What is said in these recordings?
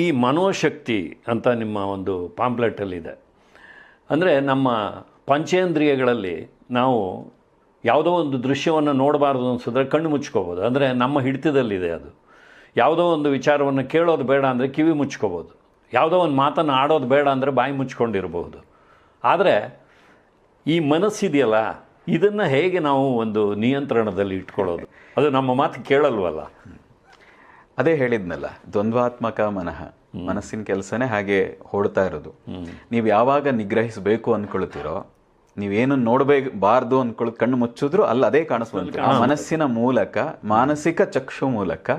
ಈ ಮನೋಶಕ್ತಿ ಅಂತ ನಿಮ್ಮ ಒಂದು ಪಾಂಪ್ಲೆಟಲ್ಲಿದೆ. ಅಂದರೆ ನಮ್ಮ ಪಂಚೇಂದ್ರಿಯಗಳಲ್ಲಿ ನಾವು ಯಾವುದೋ ಒಂದು ದೃಶ್ಯವನ್ನು ನೋಡಬಾರ್ದು ಅನಿಸಿದ್ರೆ ಕಣ್ಣು ಮುಚ್ಕೋಬೋದು. ಅಂದರೆ ನಮ್ಮ ಹಿಡಿತದಲ್ಲಿದೆ ಅದು. ಯಾವುದೋ ಒಂದು ವಿಚಾರವನ್ನು ಕೇಳೋದು ಬೇಡ ಅಂದರೆ ಕಿವಿ ಮುಚ್ಕೋಬೋದು. ಯಾವುದೋ ಒಂದು ಮಾತನ್ನು ಆಡೋದು ಬೇಡ ಅಂದರೆ ಬಾಯಿ ಮುಚ್ಕೊಂಡಿರಬಹುದು. ಆದರೆ ಈ ಮನಸ್ಸಿದೆಯಲ್ಲ, ಇದನ್ನು ಹೇಗೆ ನಾವು ಒಂದು ನಿಯಂತ್ರಣದಲ್ಲಿ ಇಟ್ಕೊಳ್ಳೋದು? ಅದು ನಮ್ಮ ಮಾತು ಕೇಳಲ್ವಲ್ಲ. ಅದೇ ಹೇಳಿದ್ನಲ್ಲ ದ್ವಂದ್ವಾತ್ಮಕ ಮನಃ. ಮನಸ್ಸಿನ ಕೆಲಸನೇ ಹಾಗೆ ಹೊಡ್ತಾ ಇರೋದು. ನೀವು ಯಾವಾಗ ನಿಗ್ರಹಿಸಬೇಕು ಅನ್ಕೊಳ್ತೀರೋ ನೀವೇನು ನೋಡಬೇಕಬಾರ್ದು ಅನ್ಕೊಳ್ ಕಣ್ಣು ಮುಚ್ಚಿದ್ರು ಅಲ್ಲಿ ಅದೇ ಕಾಣಿಸ್ಬಂತು ಆ ಮನಸ್ಸಿನ ಮೂಲಕ ಮಾನಸಿಕ ಚಕ್ಷು ಮೂಲಕ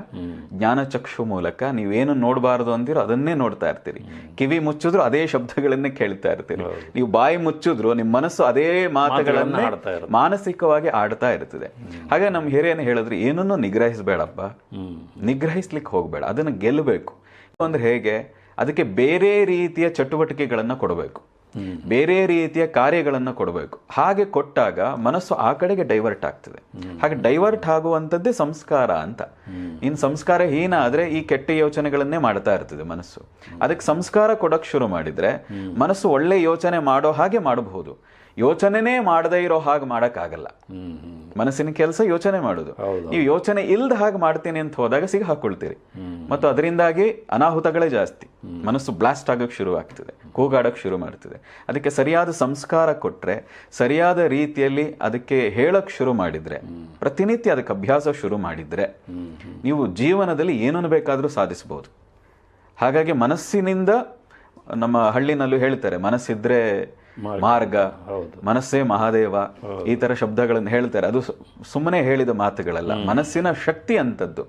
ಜ್ಞಾನ ಚಕ್ಷು ಮೂಲಕ ನೀವೇನು ನೋಡಬಾರ್ದು ಅಂದಿರೋ ಅದನ್ನೇ ನೋಡ್ತಾ ಇರ್ತೀರಿ. ಕಿವಿ ಮುಚ್ಚಿದ್ರು ಅದೇ ಶಬ್ದಗಳನ್ನೇ ಕೇಳ್ತಾ ಇರ್ತೀರಿ. ನೀವು ಬಾಯಿ ಮುಚ್ಚಿದ್ರು ನಿಮ್ಮ ಮನಸ್ಸು ಅದೇ ಮಾತುಗಳನ್ನ. ಮಾನಸಿಕವಾಗಿ ಆಡ್ತಾ ಇರ್ತದೆ ಹಾಗೆ ನಮ್ಮ ಹಿರಿಯನ ಹೇಳಿದ್ರು ಏನನ್ನು ನಿಗ್ರಹಿಸಬೇಡಪ್ಪ. ನಿಗ್ರಹಿಸ್ಲಿಕ್ಕೆ ಹೋಗಬೇಡ ಅದನ್ನು ಗೆಲ್ಲಬೇಕು. ಅಂದ್ರೆ ಹೇಗೆ ಅದಕ್ಕೆ ಬೇರೆ ರೀತಿಯ ಚಟುವಟಿಕೆಗಳನ್ನ ಕೊಡಬೇಕು. ಬೇರೆ ರೀತಿಯ ಕಾರ್ಯಗಳನ್ನು ಕೊಡಬೇಕು. ಹಾಗೆ ಕೊಟ್ಟಾಗ ಮನಸ್ಸು ಆ ಕಡೆಗೆ ಡೈವರ್ಟ್ ಆಗ್ತದೆ. ಹಾಗೆ ಡೈವರ್ಟ್ ಆಗುವಂಥದ್ದೇ ಸಂಸ್ಕಾರ ಅಂತ. ಇನ್ನು ಸಂಸ್ಕಾರ ಹೀನ ಆದ್ರೆ ಈ ಕೆಟ್ಟ ಯೋಚನೆಗಳನ್ನೇ ಮಾಡ್ತಾ ಇರ್ತದೆ ಮನಸ್ಸು. ಅದಕ್ಕೆ ಸಂಸ್ಕಾರ ಕೊಡಕ್ ಶುರು ಮಾಡಿದ್ರೆ ಮನಸ್ಸು ಒಳ್ಳೆ ಯೋಚನೆ ಮಾಡೋ ಹಾಗೆ ಮಾಡಬಹುದು. ಯೋಚನೆನೇ ಮಾಡದೇ ಇರೋ ಹಾಗೆ ಮಾಡೋಕ್ಕಾಗಲ್ಲ. ಮನಸ್ಸಿನ ಕೆಲಸ ಯೋಚನೆ ಮಾಡೋದು. ನೀವು ಯೋಚನೆ ಇಲ್ದ ಹಾಗೆ ಮಾಡ್ತೀನಿ ಅಂತ ಹೋದಾಗ ಸಿಗ ಹಾಕೊಳ್ತೀರಿ. ಮತ್ತು ಅದರಿಂದಾಗಿ ಅನಾಹುತಗಳೇ ಜಾಸ್ತಿ. ಮನಸ್ಸು ಬ್ಲಾಸ್ಟ್ ಆಗೋಕ್ಕೆ ಶುರು ಆಗ್ತದೆ ಕೂಗಾಡಕ್ ಶುರು ಮಾಡ್ತಿದೆ. ಅದಕ್ಕೆ ಸರಿಯಾದ ಸಂಸ್ಕಾರ ಕೊಟ್ರೆ ಸರಿಯಾದ ರೀತಿಯಲ್ಲಿ ಅದಕ್ಕೆ ಹೇಳೋಕ್ಕೆ ಶುರು ಮಾಡಿದ್ರೆ ಪ್ರತಿನಿತ್ಯ ಅದಕ್ಕೆ ಅಭ್ಯಾಸ ಶುರು ಮಾಡಿದ್ರೆ ನೀವು ಜೀವನದಲ್ಲಿ ಏನನ್ನು ಬೇಕಾದರೂ ಸಾಧಿಸ್ಬೋದು. ಹಾಗಾಗಿ ಮನಸ್ಸಿನಿಂದ ನಮ್ಮ ಹಳ್ಳಿನಲ್ಲೂ ಹೇಳ್ತಾರೆ ಮನಸ್ಸಿದ್ರೆ ಮಾರ್ಗ. ಮನಸ್ಸೇ ಮಹಾದೇವ ಈ ತರ ಶಬ್ದಗಳನ್ನು ಹೇಳ್ತಾರೆ. ಅದು ಸುಮ್ಮನೆ ಹೇಳಿದ ಮಾತುಗಳಲ್ಲ ಮನಸ್ಸಿನ ಶಕ್ತಿ ಅಂತದ್ದು